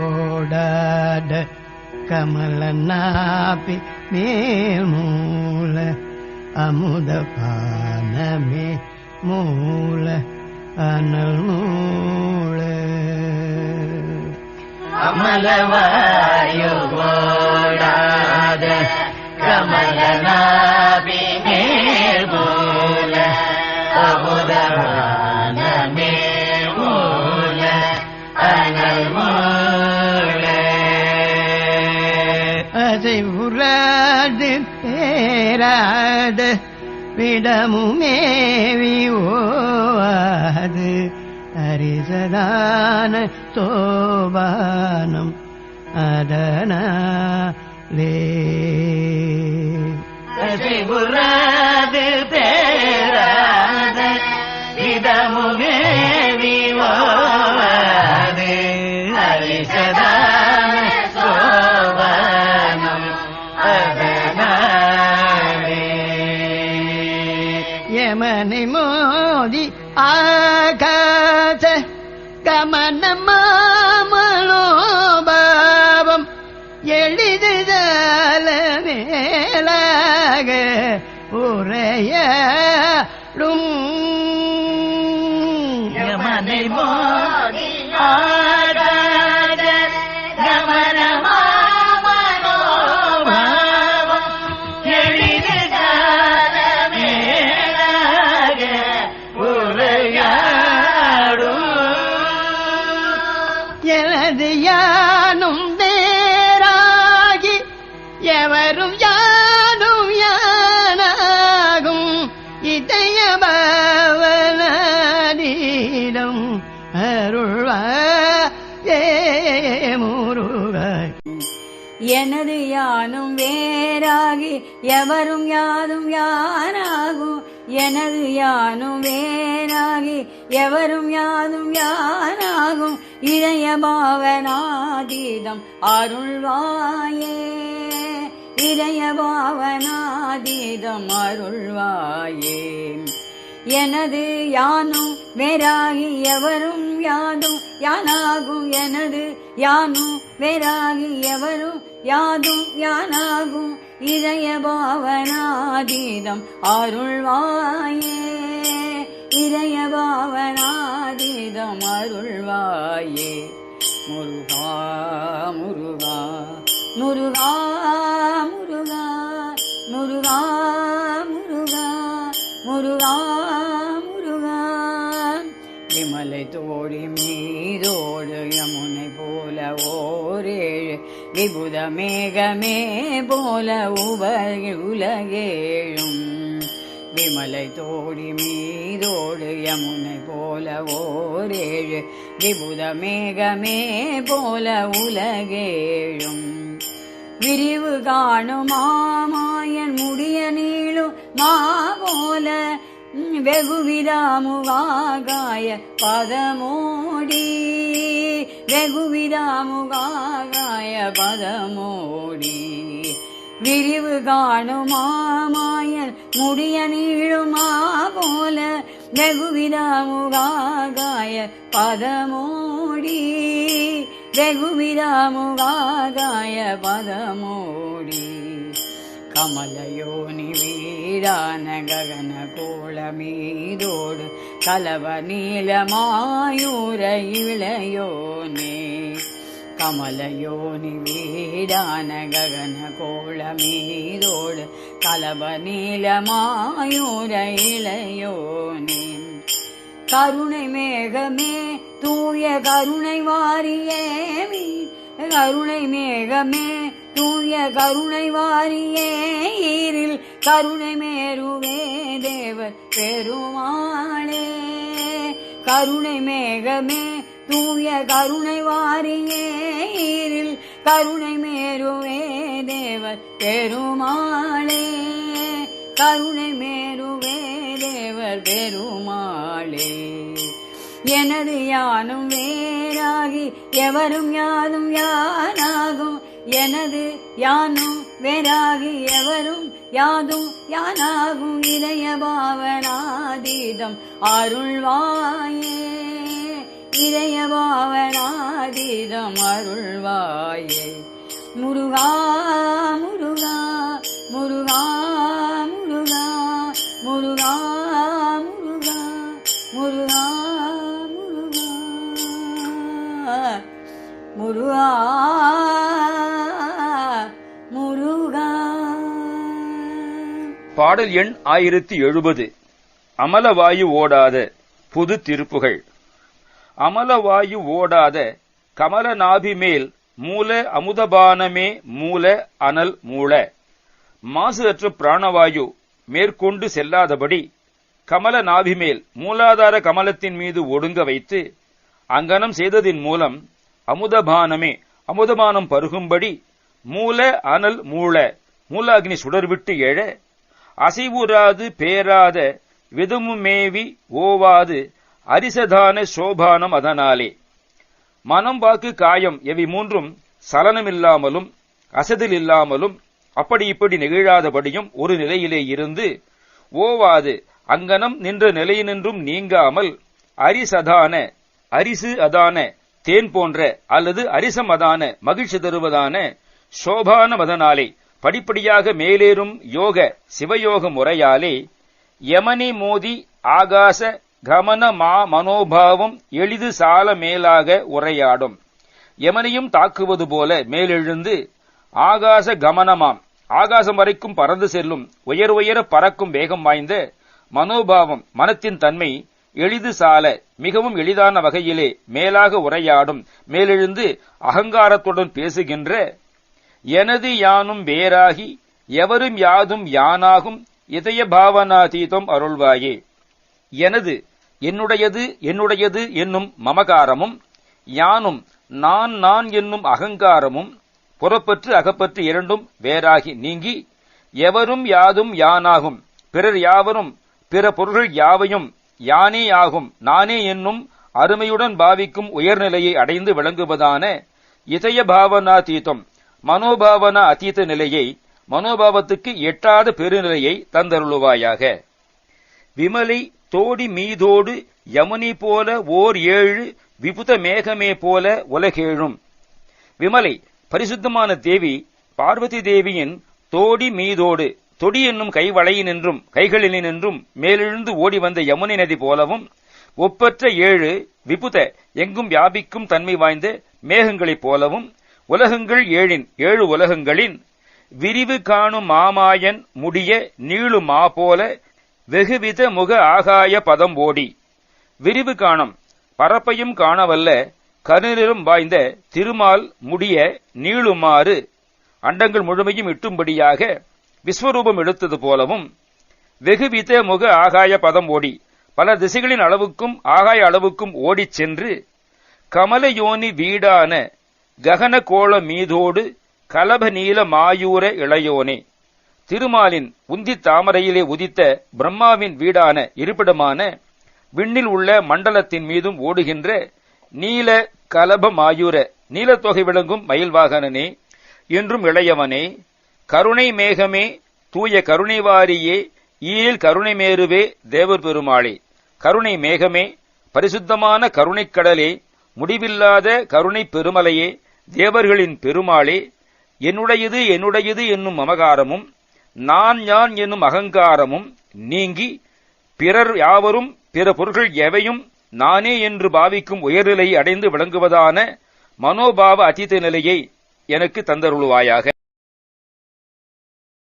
അലവായോടാട കമലനാപി മേൽമൂല അമുദപാനമേ മൂല അനൽ മൂള അമലവായോടാട കമലനാപി മേ அதை உராது பேராத விடமுமேவி ஓவாது அரிசதான தோபானம் அதனாலே. அதை உரா ஏமனை மோதி ஆகாச கமனமாமலோபாவம் எளிதுதல மேலாக உரையடும். யமனை மோதி ஆ எனது யானும் நேராகி எவரும் யானும் யானாகும். இதய பவனீடம் அருள்வாயே முருகாய் எனது யானும் வேறாகி எவரும் யாதும் யானாகும். எனது யானும் வேறாகி எவரும் யானும் யானாகும் இளைய பாவனாதீதம் அருள்வாயே. இளைய பாவனாதீதம் அருள்வாயே. எனது யானும் வேறாகி எவரும் யானும் யானாகும் எனது யானும் வேறாகி எவரும் யாதும் யானாகும் இதய பாவனாதீதம் அருள்வாயே. இதய பாவனாதீதம் அருள்வாயே. முருகா முருகா முருகா மேகமே போல உவர் உலகேழும். விமலை தோடி மீதோடு யமுனை போல ஓரேழு. விபுத மேகமே போல உலகேழும். விரிவு காணும் மாமாயன் முடிய நீளும் மா போல வெகுவிதாமுவாகாய பதமோடி. ரகுவிதாமுகாய பதமோடி. விரிவு காணுமாமாயன் முடிய நீழுமா போல. ரகுவிதாமுகாய பதமோடி. ரகுவிதாமுகாய பதமோடி. கமலயோனி வீரான ககன கோளமீதோடு கலவ நீலமாயூர இளையோனே கமலயோனி வீடான ககன கோளமீதோடு கலவ நீலமாயூர இளையோனே கருணை மேகமே தூய கருணை வாரியே கருணை மேகமே தூய கருணை வாரியே ஈரில் கருணை மேருவே தேவர் பெருமாளே. கருணை மேகமே தூய கருணை வாரியே. ஈரில் கருணை மேருவே தேவர் பெருமாளே. கருணை மேருவே தேவர் பெருமாளே. எனது யானும் வேறாகி எவரும் யாதும் யானாகும். எனது யானும் வேறாகி எவரும் யாதும் யானாகும் இளைய பாவனாதீதம். அருள்வாயே இளைய பாவனாதீதம். அருள்வாயே. முருகா முருகா முருகா பாடல் எண் ஆயிரத்தி எழுபது. அமலவாயு ஓடாத புது திருப்புகள். அமலவாயு ஓடாத கமலநாபி மேல் மூல அமுதபானமே மூல அனல் மூல. மாசு அற்ற பிராணவாயு மேற்கொண்டு செல்லாதபடி கமல நாபி மேல் மூலாதார கமலத்தின் மீது ஒடுங்க வைத்து அங்கனம் செய்ததின் மூலம் அமுதபானமே அமுதபானம் பருகும்படி மூல அனல் மூல மூலாகினி சுடர்விட்டு எழ அசைவுறாது பேராத விதமுமேவி ஓவாது அரிசதான சோபானம் அதனாலே. மனம் வாக்கு காயம் எவை மூன்றும் சலனமில்லாமலும் அசதில் இல்லாமலும் அப்படி இப்படி நெகிழாதபடியும் ஒரு நிலையிலே இருந்து ஓவாது அங்கனம் நின்ற நிலையினின்றும் நீங்காமல் அரிசதான அரிசு அதான தேன் போன்ற அல்லது அரிசம் அதான மகிழ்ச்சி தருவதான சோபான மதனாலே படிப்படியாக மேலேறும் யோக சிவயோக முறையாலே யமனி மோதி ஆகாச கமன மா மனோபாவம் எளிது சால மேலாக உரையாடும். யமனையும் தாக்குவது போல மேலெழுந்து ஆகாச கமனமாம். ஆகாசம் வரைக்கும் பறந்து செல்லும் உயர் உயர பறக்கும் வேகம் வாய்ந்த மனோபாவம் மனத்தின் தன்மை எளிது சால மிகவும் எளிதான வகையிலே மேலாக உரையாடும். மேலெழுந்து அகங்காரத்துடன் பேசுகின்ற எனது யானும் வேறாகி எவரும் யாதும் யானாகும் இதய பாவனாதீதம் அருள்வாயே. எனது என்னுடையது என்னுடையது என்னும் மமகாரமும் யானும் நான் நான் என்னும் அகங்காரமும் புறப்பற்று அகப்பற்று இரண்டும் வேறாகி நீங்கி எவரும் யாதும் யானாகும் பிறர் யாவரும் பிற பொருள்கள் யாவையும் யானே ஆகும் நானே என்னும் அருமையுடன் பாவிக்கும் உயர்நிலையை அடைந்து விளங்குவதான இதய பாவனாதீதம் மனோபாவனா அதீத நிலையை மனோபாவத்துக்கு எட்டாத பெருநிலையை தந்தருளுவாயாக. விமலை தோடி மீதோடு யமுனி போல ஓர் ஏழு விபுத மேகமே போல உலகேழும். விமலை பரிசுத்தமான தேவி பார்வதி தேவியின் தோடி மீதோடு தொடி என்னும் கைவளையினின்றும் கைகளினின்றும் மேலெழுந்து ஓடி வந்த யமுனை நதி போலவும் ஒப்பற்ற ஏழு விபுத எங்கும் வியாபிக்கும் தன்மை வாய்ந்த மேகங்களைப் போலவும் உலகங்கள் ஏழின் ஏழு உலகங்களின் விரிவு காணும் மாமாயன் முடிய நீளு மா போல வெகுவித முக ஆகாய பதம் ஓடி விரிவு காணும் பரப்பையும் காணவல்ல கருநிறம் வாய்ந்த திருமால் முடிய நீளுமாறு அண்டங்கள் முழுமையும் இட்டும்படியாக விஸ்வரூபம் எடுத்தது போலவும் வெகுவித முக ஆகாய பதம் ஓடி பல திசைகளின் அளவுக்கும் ஆகாய அளவுக்கும் ஓடிச் சென்று கமலயோனி வீடான ககன கோள மீதோடு கலப நீல மாயூர இளையோனே. திருமாலின் உந்தி தாமரையிலே உதித்த பிரம்மாவின் வீடான இருப்பிடமான விண்ணில் உள்ள மண்டலத்தின் மீதும் ஓடுகின்ற நீல கலப மாயூர நீலத்தொகை விளங்கும் மயில்வாகனனே என்றும் இளையவனே கருணை மேகமே தூய கருணைவாரியே ஈரில் கருணை மேருவே தேவர் பெருமாளே. கருணை மேகமே பரிசுத்தமான கருணைக்கடலே முடிவில்லாத கருணை பெருமலையே தேவர்களின் பெருமாளே என்னுடையது என்னுடையது என்னும் மமகாரமும் நான் யான் என்னும் அகங்காரமும் நீங்கி பிறர் யாவரும் பிற பொருள்கள் எவையும் நானே என்று பாவிக்கும் உயர்நிலையை அடைந்து விளங்குவதான மனோபாவ அதித்த நிலையை எனக்கு தந்தருளுவாயாக.